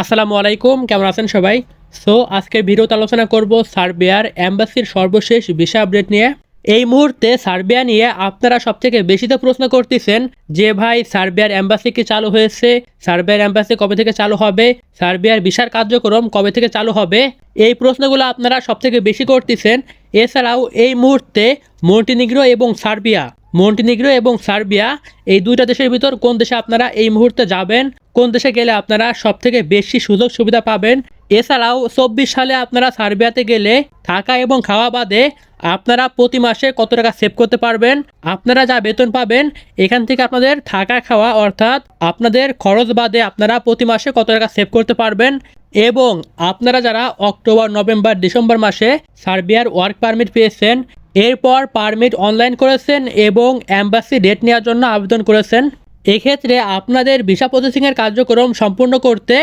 আসসালামু আলাইকুম, কেমন আছেন সবাই? সো আজকের ভিডিওতে আলোচনা করব সার্বিয়ার অ্যাম্বাসির সর্বশেষ ভিসা আপডেট নিয়ে। এই মুহূর্তে সার্বিয়া নিয়ে আপনারা সবথেকে বেশি তো প্রশ্ন করতেছেন যে, ভাই, সার্বিয়ার অ্যাম্বাসি কি চালু হয়েছে? সার্বিয়ার অ্যাম্বাসি কবে থেকে চালু হবে? সার্বিয়ার ভিসার কার্যক্রম কবে থেকে চালু হবে? এই প্রশ্নগুলো আপনারা সবথেকে বেশি করতেছেন। এছাড়াও, এই মুহূর্তে মন্টিনিগ্রো এবং সার্বিয়া, মন্টিনিগ্রো এবং সার্বিয়া, এই দুইটা দেশের ভিতর কোন দেশে আপনারা এই মুহূর্তে যাবেন? কোন দেশে গেলে আপনারা সব থেকে বেশি সুযোগ সুবিধা পাবেন? এছাড়াও চব্বিশ সালে আপনারা সার্বিয়াতে গেলে থাকা এবং খাওয়া বাদে আপনারা প্রতি মাসে কত টাকা সেভ করতে পারবেন? আপনারা যা বেতন পাবেন, এখান থেকে আপনাদের থাকা খাওয়া অর্থাৎ আপনাদের খরচ বাদে আপনারা প্রতি মাসে কত টাকা সেভ করতে পারবেন? এবং আপনারা যারা অক্টোবর, নভেম্বর, ডিসেম্বর মাসে সার্বিয়ার ওয়ার্ক পারমিট পেয়েছেন, এরপর পারমিট অনলাইন করেছেন এবং অ্যাম্বাসি ডেট নেওয়ার জন্য আবেদন করেছেন। এক্ষেত্রে আপনাদের ভিসা প্রসেসিংয়ের কার্যক্রম সম্পূর্ণ করতে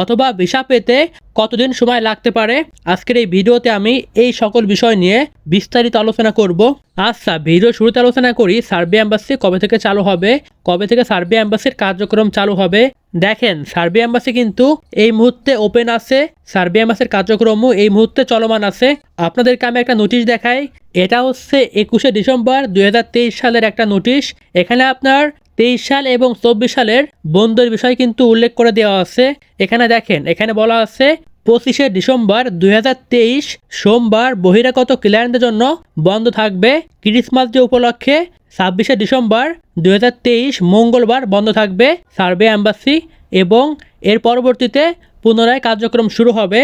অথবা ভিসা পেতে কতদিন সময় লাগতে পারে? আজকের এই ভিডিওতে আমি এই সকল বিষয় নিয়ে বিস্তারিত আলোচনা করব। আচ্ছা ভিডিও শুরুতে আলোচনা করি সার্বিয়া অ্যাম্বাসি কবে থেকে চালু হবে? কবে থেকে সার্বিয়া অ্যাম্বাসির কার্যক্রম চালু হবে? দেখেন সার্বিয়া অ্যাম্বাসি কিন্তু এই মুহূর্তে ওপেন আছে সার্বিয়া অ্যাম্বাসির কার্যক্রমও এই মুহূর্তে চলমান আছে। আপনাদেরকে আমি একটা নোটিশ দেখাই, এটা হচ্ছে একুশে ডিসেম্বর দুই হাজার তেইশ সালের একটা নোটিশ। এখানে আপনার তেইশ সাল এবং চব্বিশ সালের বন্ধের বিষয় কিন্তু উল্লেখ করে দেওয়া আছে। এখানে দেখেন, এখানে বলা আছে, পঁচিশে ডিসেম্বর দু হাজার তেইশ, সোমবার বহিরাগত ক্লায়েন্টদের জন্য বন্ধ থাকবে। ক্রিসমাস ডে উপলক্ষে ছাব্বিশে ডিসেম্বর দুই হাজার তেইশ, মঙ্গলবার বন্ধ থাকবে সার্ভে অ্যাম্বাসি এবং এর পরবর্তীতে পুনরায় কার্যক্রম শুরু হবে।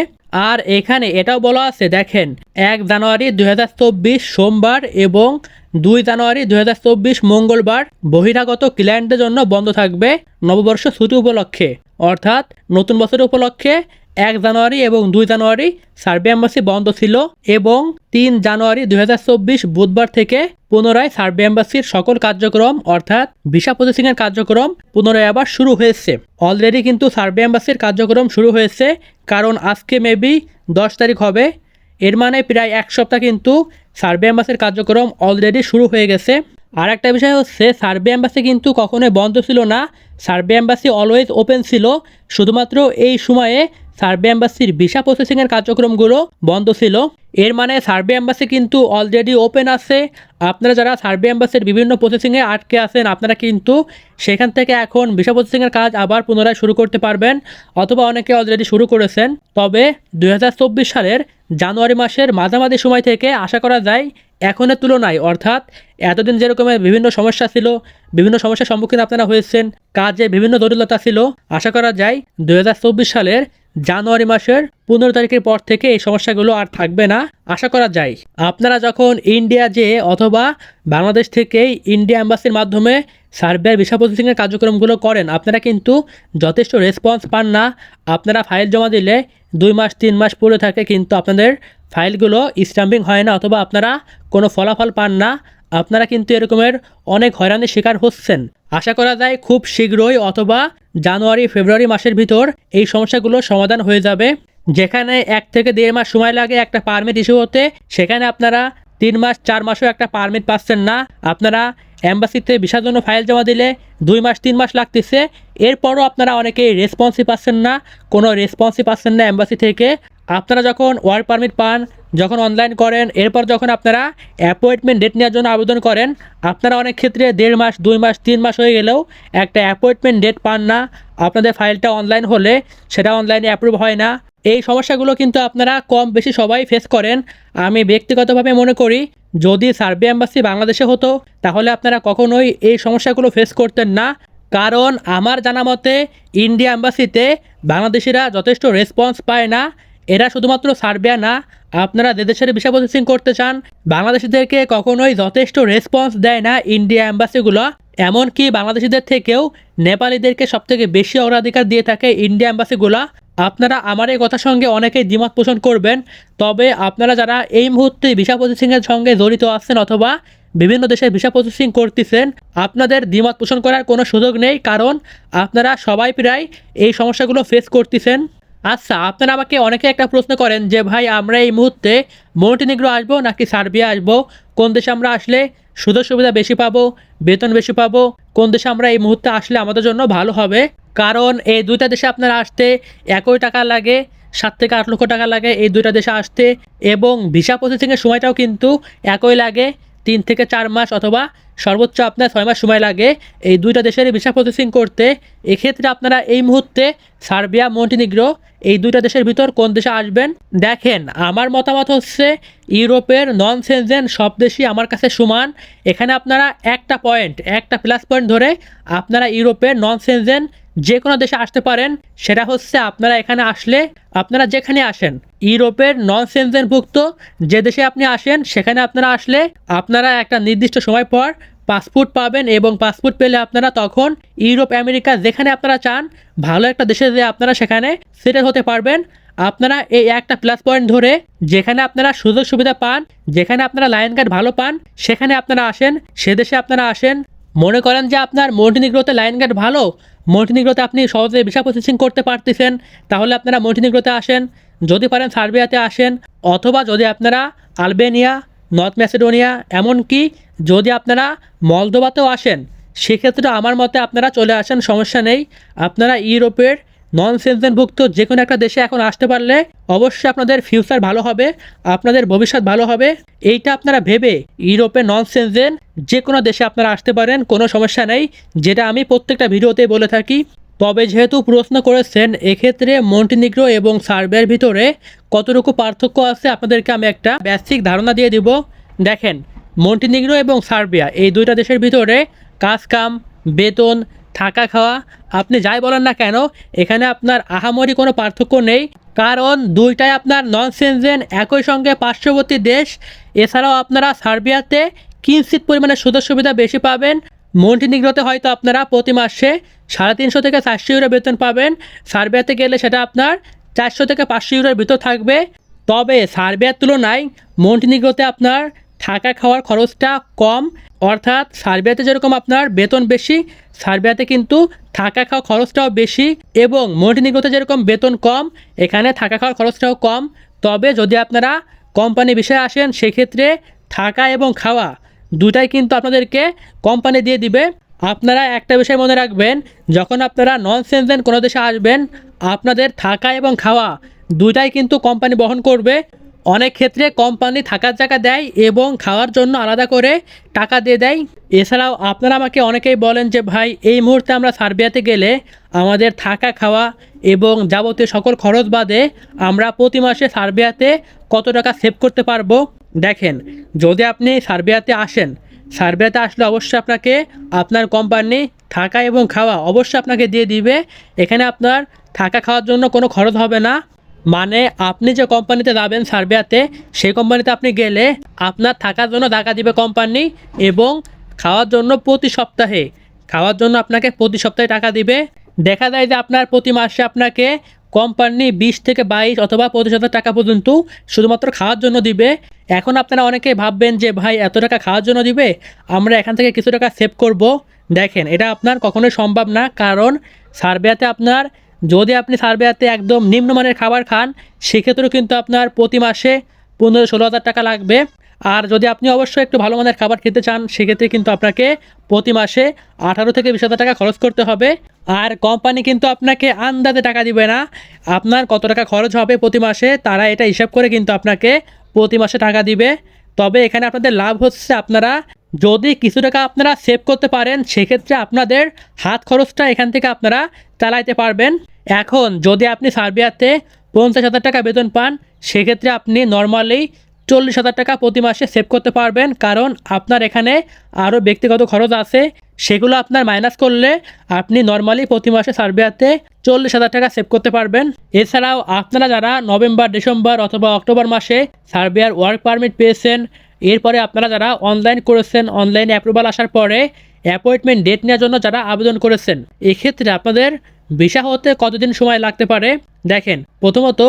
আর এখানে এটাও বলা আছে, দেখেন, এক জানুয়ারি দুই হাজার চব্বিশ, সোমবার এবং দুই জানুয়ারি দুই হাজার চব্বিশ মঙ্গলবার বহিরাগত ক্লায়েন্টদের জন্য বন্ধ থাকবে নববর্ষ ছুটি উপলক্ষে। অর্থাৎ নতুন বছর উপলক্ষে এক জানুয়ারি এবং দুই জানুয়ারি সার্বিয়া এম্বাসি বন্ধ ছিল এবং তিন জানুয়ারি দু হাজার চব্বিশ বুধবার থেকে পুনরায় সার্বিয়া এম্বাসির সকল কার্যক্রম, অর্থাৎ ভিসা প্রসেসিংয়ের কার্যক্রম পুনরায় আবার শুরু হয়েছে। অলরেডি কিন্তু সার্বিয়া এম্বাসির কার্যক্রম শুরু হয়েছে, কারণ আজকে মেবি দশ তারিখ হবে। এর মানে প্রায় এক সপ্তাহ কিন্তু সার্বিয়া এম্বাসির কার্যক্রম অলরেডি শুরু হয়ে গেছে। আর একটা বিষয় হচ্ছে সার্বে অ্যাম্বাসি কিন্তু কখনোই বন্ধ ছিল না। সার্বে অ্যাম্বাসি অলওয়েজ ওপেন ছিল। শুধুমাত্র এই সময়ে সার্বে অ্যাম্বাসির ভিসা প্রসেসিংয়ের কার্যক্রমগুলো বন্ধ ছিল। এর মানে সার্বিয়া এম্বাসি কিন্তু অলরেডি ওপেন আছে। আপনারা যারা সার্বিয়া এম্বাসির বিভিন্ন প্রসেসিংয়ে আটকে আছেন, আপনারা কিন্তু সেখান থেকে এখন ভিসা প্রসেসিংয়ের কাজ আবার পুনরায় শুরু করতে পারবেন, অথবা অনেকে অলরেডি শুরু করেছেন। তবে দু হাজার চব্বিশ সালের জানুয়ারি মাসের মাঝামাঝি সময় থেকে আশা করা যায় এখনের তুলনায়, অর্থাৎ এতদিন যেরকমের বিভিন্ন সমস্যা ছিল, বিভিন্ন সমস্যার সম্মুখীন আপনারা হয়েছেন, কাজে বিভিন্ন জটিলতা ছিল, আশা করা যায় দু হাজার চব্বিশ সালের জানুয়ারি মাসের পনেরো তারিখের পর থেকে এই সমস্যাগুলো আর থাকবে না। আশা করা যায়। আপনারা যখন ইন্ডিয়া যে অথবা বাংলাদেশ থেকেই ইন্ডিয়া অ্যাম্বাসির মাধ্যমে সার্বিয়ার ভিসা প্রসেসিংয়ের কার্যক্রমগুলো করেন, আপনারা কিন্তু যথেষ্ট রেসপন্স পান না। আপনারা ফাইল জমা দিলে দুই মাস, তিন মাস পরে থাকে কিন্তু আপনাদের ফাইলগুলো স্ট্যাম্পিং হয় না অথবা আপনারা কোনো ফলাফল পান না। আপনারা কিন্তু এরকমের অনেক হয়রানির শিকার হচ্ছেন। আশা করা যায় খুব শীঘ্রই অথবা জানুয়ারি, ফেব্রুয়ারি মাসের ভিতর এই সমস্যাগুলো সমাধান হয়ে যাবে। যেখানে এক থেকে দেড় মাস সময় লাগে একটা পারমিট ইস্যু হতে, সেখানে আপনারা তিন মাস, চার মাসও একটা পারমিট পাচ্ছেন না। আপনারা অ্যাম্বাসিতে ভিসার জন্য ফাইল জমা দিলে দুই মাস, তিন মাস লাগতেছে। এরপরও আপনারা অনেকেই রেসপন্সই পাচ্ছেন না, কোনো রেসপন্সই পাচ্ছেন না অ্যাম্বাসি থেকে। আপনারা যখন ওয়ার্ক পারমিট পান, যখন অনলাইন করেন, এরপর যখন আপনারা অ্যাপয়েন্টমেন্ট ডেট নেওয়ার জন্য আবেদন করেন, আপনারা অনেক ক্ষেত্রে দেড় মাস, দুই মাস, তিন মাস হয়ে গেলেও একটা অ্যাপয়েন্টমেন্ট ডেট পান না। আপনাদের ফাইলটা অনলাইন হলে সেটা অনলাইনে অ্যাপ্রুভ হয় না। এই সমস্যাগুলো কিন্তু আপনারা কম বেশি সবাই ফেস করেন। আমি ব্যক্তিগতভাবে মনে করি, যদি সার্বিয়া অ্যাম্বাসি বাংলাদেশে হতো, তাহলে আপনারা কখনোই এই সমস্যাগুলো ফেস করতেন না। কারণ আমার জানা মতে, ইন্ডিয়া অ্যাম্বাসিতে বাংলাদেশিরা যথেষ্ট রেসপন্স পায় না। এরা শুধুমাত্র সার্বিয়া না, আপনারা যে দেশের ভিসা প্রসেসিং করতে চান, বাংলাদেশিদেরকে কখনোই যথেষ্ট রেসপন্স দেয় না ইন্ডিয়া অ্যাম্বাসিগুলো এমনকি বাংলাদেশিদের থেকেও নেপালিদেরকে সবথেকে বেশি অগ্রাধিকার দিয়ে থাকে ইন্ডিয়া অ্যাম্বাসিগুলো আপনারা আমার এই কথার সঙ্গে অনেকেই দ্বিমত পোষণ করবেন, তবে আপনারা যারা এই মুহূর্তে ভিসা প্রসেসিংয়ের সঙ্গে জড়িত আছেন অথবা বিভিন্ন দেশের ভিসা প্রসেসিং করতেছেন, আপনাদের দ্বিমত পোষণ করার কোনো সুযোগ নেই, কারণ আপনারা সবাই প্রায় এই সমস্যাগুলো ফেস করতেছেন। আচ্ছা আপনারা আমাকে অনেকে একটা প্রশ্ন করেন যে, ভাই, আমরা এই মুহূর্তে মন্টিনিগ্রো আসব নাকি সার্বিয়া আসব? কোন দেশে আমরা আসলে সুযোগ সুবিধা বেশি পাবো, বেতন বেশি পাবো? কোন দেশে আমরা এই মুহূর্তে আসলে আমাদের জন্য ভালো হবে? কারণ এই দুইটা দেশে আপনারা আসতে একই টাকা লাগে, সাত থেকে আট লক্ষ টাকা লাগে এই দুইটা দেশে আসতে এবং ভিসা প্রসেসিংয়ের সময়টাও কিন্তু একই লাগে, তিন থেকে চার মাস অথবা সর্বোচ্চ আপনার ছয় মাস সময় লাগে এই দুইটা দেশের ভিসা প্রসেসিং করতে। এক্ষেত্রে আপনারা এই মুহূর্তে সার্বিয়া, মন্টিনিগ্রো, এই দুইটা দেশের ভিতর কোন দেশে আসবেন? দেখেন, আমার মতামত হচ্ছে ইউরোপের নন সেনজেন সব দেশই আমার কাছে সমান। এখানে আপনারা একটা পয়েন্ট একটা প্লাস পয়েন্ট ধরে আপনারা ইউরোপের নন সেনজেন যে কোনো দেশে আসতে পারেন। সেটা হচ্ছে আপনারা এখানে আসলে আপনারা যেখানে আসেন, ইউরোপের নন সেনজেনভুক্ত যে দেশে আপনি আসেন, সেখানে আপনারা আসলে আপনারা একটা নির্দিষ্ট সময় পর পাসপোর্ট পাবেন এবং পাসপোর্ট পেলে আপনারা তখন ইউরোপ, আমেরিকা, যেখানে আপনারা চান, ভালো একটা দেশে যে আপনারা সেখানে সেটেল হতে পারবেন। আপনারা এই একটা প্লাস পয়েন্ট ধরে যেখানে আপনারা সুযোগ সুবিধা পান, যেখানে আপনারা লাইন গার্ড ভালো পান, সেখানে আপনারা আসেন, সে দেশে আপনারা আসেন। মনে করেন যে আপনার মন্টিনিগ্রোতে লাইন গার্ড ভালো মন্টিনিগ্রোতে আপনি সহজে ভিসা প্রসেসিং করতে পারতেছেন, তাহলে আপনারা মন্টিনিগ্রোতে আসেন। যদি পারেন সার্বিয়াতে আসেন, অথবা যদি আপনারা আলবেনিয়া, নর্থ ম্যাসেডোনিয়া, এমনকি যদি আপনারা মলদোবাতেও আসেন, সেক্ষেত্রে আমার মতে আপনারা চলে আসেন, সমস্যা নেই। আপনারা ইউরোপের নন সেনজেনভুক্ত যে কোনো একটা দেশে এখন আসতে পারলে অবশ্যই আপনাদের ফিউচার ভালো হবে, আপনাদের ভবিষ্যৎ ভালো হবে। এইটা আপনারা ভেবে ইউরোপে নন সেনজেন যে কোনো দেশে আপনারা আসতে পারেন, কোনো সমস্যা নেই। যেটা আমি প্রত্যেকটা ভিডিওতে বলে থাকি। তবে যেহেতু প্রশ্ন করেছেন, এক্ষেত্রে মন্টিনিগ্রো এবং সার্বিয়ার ভিতরে কতটুকু পার্থক্য আছে, আপনাদেরকে আমি একটা বেসিক ধারণা দিয়ে দিব। দেখেন মন্টিনিগ্রো এবং সার্বিয়া, এই দুইটা দেশের ভিতরে কাজ কাম, বেতন, থাকা খাওয়া, আপনি যাই বলেন না কেন, এখানে আপনার আহামরি কোনো পার্থক্য নেই। কারণ দুইটাই আপনার নন সেনজেন একই সঙ্গে পার্শ্ববর্তী দেশ। এছাড়াও আপনারা সার্বিয়াতে কিঞ্চিত পরিমাণে সুযোগ সুবিধা বেশি পাবেন। মন্টিনিগ্রোতে হয়তো আপনারা প্রতি মাসে সাড়ে তিনশো থেকে চারশো ইউরো বেতন পাবেন। সার্বিয়াতে গেলে সেটা আপনার চারশো থেকে পাঁচশো ইউরোর ভিতর থাকবে। তবে সার্বিয়ার তুলনায় মন্টিনিগ্রোতে আপনার থাকা খাওয়ার খরচটা কম, অর্থাৎ সার্বিয়াতে যেরকম আপনার বেতন বেশি, সার্বিয়াতে কিন্তু থাকা খাওয়া খরচটাও বেশি এবং মন্টিনিগ্রোতে যেরকম বেতন কম, এখানে থাকা খাওয়ার খরচটাও কম। তবে যদি আপনারা কোম্পানি বিষয়ে আসেন, সেক্ষেত্রে থাকা এবং খাওয়া দুটাই কিন্তু আপনাদেরকে কোম্পানি দিয়ে দিবে। আপনারা একটা বিষয় মনে রাখবেন, যখন আপনারা নন সেনজেন কোনো দেশে আসবেন, আপনাদের থাকা এবং খাওয়া দুটাই কিন্তু কোম্পানি বহন করবে। অনেক ক্ষেত্রে কোম্পানি থাকার জায়গা দেয় এবং খাওয়ার জন্য আলাদা করে টাকা দিয়ে দেয়। এছাড়াও আপনারা আমাকে অনেকেই বলেন যে, ভাই, এই মুহূর্তে আমরা সার্বিয়াতে গেলে আমাদের থাকা, খাওয়া এবং যাবতীয় সকল খরচ বাদে আমরা প্রতি মাসে সার্বিয়াতে কত টাকা সেভ করতে পারব? দেখেন, যদি আপনি সার্বিয়াতে আসেন, সার্বিয়াতে আসলে অবশ্যই আপনাকে আপনার কোম্পানি থাকা এবং খাওয়া অবশ্যই আপনাকে দিয়ে দিবে। এখানে আপনার থাকা, খাওয়ার জন্য কোনো খরচ হবে না। মানে আপনি যে কোম্পানিতে যাবেন সার্বিয়াতে সেই কোম্পানিতে আপনি গেলে আপনার থাকার জন্য টাকা দিবে কোম্পানি এবং খাওয়ার জন্য প্রতি সপ্তাহে, খাওয়ার জন্য আপনাকে প্রতি সপ্তাহে টাকা দিবে। দেখা যায় যে আপনার প্রতি মাসে আপনাকে কোম্পানি বিশ থেকে বাইশ অথবা পঁচিশ হাজার টাকা পর্যন্ত শুধুমাত্র খাওয়ার জন্য দিবে। এখন আপনারা অনেকেই ভাববেন যে, ভাই, এত টাকা খাওয়ার জন্য দিবে? আমরা এখান থেকে কিছু টাকা সেভ করব। দেখেন, এটা আপনার কখনোই সম্ভব না। কারণ সার্বিয়াতে আপনার যদি আপনি সার্বিয়াতে একদম নিম্নমানের খাবার খান, সেক্ষেত্রেও কিন্তু আপনার প্রতি মাসে পনেরো ষোলো হাজার টাকা লাগবে। আর যদি আপনি অবশ্যই একটু ভালো মানের খাবার খেতে চান, সেক্ষেত্রে কিন্তু আপনাকে প্রতি মাসে আঠারো থেকে বিশ হাজার টাকা খরচ করতে হবে। আর কোম্পানি কিন্তু আপনাকে আন্দাজে টাকা দিবে না। আপনার কত টাকা খরচ হবে প্রতি মাসে, তারা এটা হিসাব করে কিন্তু আপনাকে প্রতি মাসে টাকা দিবে। তবে এখানে আপনাদের লাভ হচ্ছে আপনারা যদি কিছু টাকা আপনারা সেভ করতে পারেন, সেক্ষেত্রে আপনাদের হাত খরচটা এখান থেকে আপনারা চালাইতে পারবেন। এখন যদি আপনি সার্বিয়াতে পঞ্চাশ হাজার টাকা বেতন পান, সেক্ষেত্রে আপনি নর্মালি চল্লিশ হাজার টাকা প্রতি মাসে সেভ করতে পারবেন, কারণ আপনার এখানে আরও ব্যক্তিগত খরচ আছে। সেগুলো আপনার মাইনাস করলে আপনি নর্মালি প্রতি মাসে সার্বিয়াতে চল্লিশ হাজার টাকা সেভ করতে পারবেন। এছাড়াও আপনারা যারা নভেম্বর, ডিসেম্বর অথবা অক্টোবর মাসে সার্বিয়ার ওয়ার্ক পারমিট পেয়েছেন এরপরে আপনারা যারা অনলাইন করেছেন অনলাইনে অ্যাপ্রুভাল আসার পরে অ্যাপয়েন্টমেন্ট ডেট নেওয়ার জন্য যারা আবেদন করেছেন, এক্ষেত্রে আপনাদের ভিসা হতে কতদিন সময় লাগতে পারে? দেখেন, প্রথমত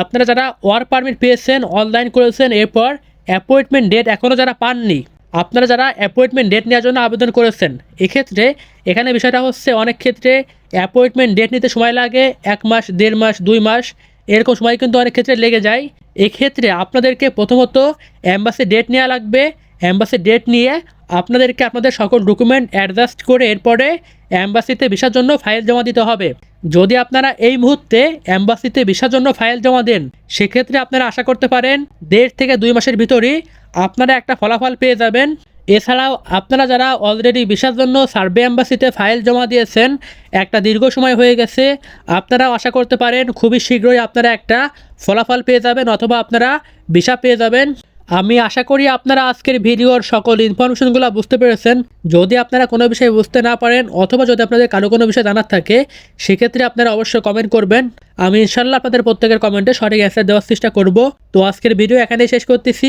আপনারা যারা ওয়ার্ক পারমিট পেয়েছেন অনলাইন করেছেন, এরপর অ্যাপয়েন্টমেন্ট ডেট এখনও যারা পাননি, আপনারা যারা অ্যাপয়েন্টমেন্ট ডেট নেওয়ার জন্য আবেদন করেছেন, এক্ষেত্রে এখানে বিষয়টা হচ্ছে অনেক ক্ষেত্রে অ্যাপয়েন্টমেন্ট ডেট নিতে সময় লাগে এক মাস, দেড় মাস, দুই মাস এরকম সময় কিন্তু অনেক ক্ষেত্রে লেগে যায়। এক্ষেত্রে আপনাদেরকে প্রথমত অ্যাম্বাসি ডেট নেওয়া লাগবে। অ্যাম্বাসি ডেট নিয়ে আপনাদেরকে আপনাদের সকল ডকুমেন্ট অ্যাডজাস্ট করে এরপরে অ্যাম্বাসিতে ভিসার জন্য ফাইল জমা দিতে হবে। যদি আপনারা এই মুহূর্তে অ্যাম্বাসিতে ভিসার জন্য ফাইল জমা দেন, সেক্ষেত্রে আপনারা আশা করতে পারেন দেড় থেকে দুই মাসের ভিতরই আপনারা একটা ফলাফল পেয়ে যাবেন। এছাড়াও আপনারা যারা অলরেডি ভিসার জন্য সার্ভে অ্যাম্বাসিতে ফাইল জমা দিয়েছেন, একটা দীর্ঘ সময় হয়ে গেছে, আপনারাও আশা করতে পারেন খুবই শীঘ্রই আপনারা একটা ফলাফল পেয়ে যাবেন অথবা আপনারা ভিসা পেয়ে যাবেন। আমি আশা করি আপনারা আজকের ভিডিওর সকল ইনফরমেশনগুলো বুঝতে পেরেছেন। যদি আপনারা কোনো বিষয়ে বুঝতে না পারেন অথবা যদি আপনাদের কারও কোনো বিষয় জানার থাকে, সেক্ষেত্রে আপনারা অবশ্যই কমেন্ট করবেন। আমি ইনশাল্লাহ আপনাদের প্রত্যেকের কমেন্টে সঠিক অ্যান্সার দেওয়ার চেষ্টা করব। তো আজকের ভিডিও এখানেই শেষ করতেছি।